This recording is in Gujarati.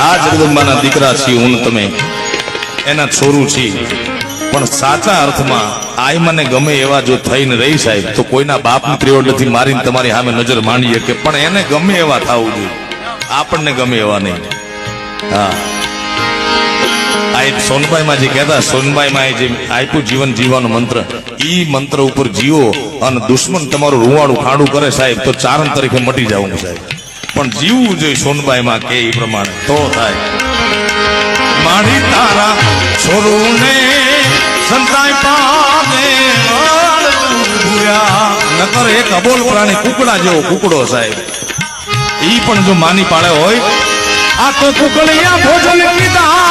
આ જગદંબાના દીકરા છીએ હું તમે. એના છોરું છીએ. પણ સાચા અર્થમાં આય મને ગમે એવા જો થઈને રહી સાહેબ, તો કોઈના બાપની ત્રેવડ નથી મારીને તમારી સામે નજર માંડી કે પણ એને ગમે એવા થવું જોઈએ. આપણને ગમે એવા નહીં. હા. આ સોનભાઈ સોનબાઈમાં જે કહેતા, સોનબાઈમાં એ જે આપ્યું જીવન જીવવાનો મંત્ર, ઈ મંત્ર ઉપર જીવો અને દુશ્મન તમારું રૂવાડું ખાડું કરે સાહેબ, તો ચારણ તરીકે મટી જવું સાહેબ. પણ જીવવું જોઈએ સોનબાઈમાં કે એ પ્રમાણે. તો થાય. મારી તારા છોરુને સંતાય પામે નકર એક અબોલ પ્રાણી કુકડા જેવો કુકડો સાહેબ. ઈ પણ જો માની પાડે હોય, આ તો કુકડિયા ભોજન કીધા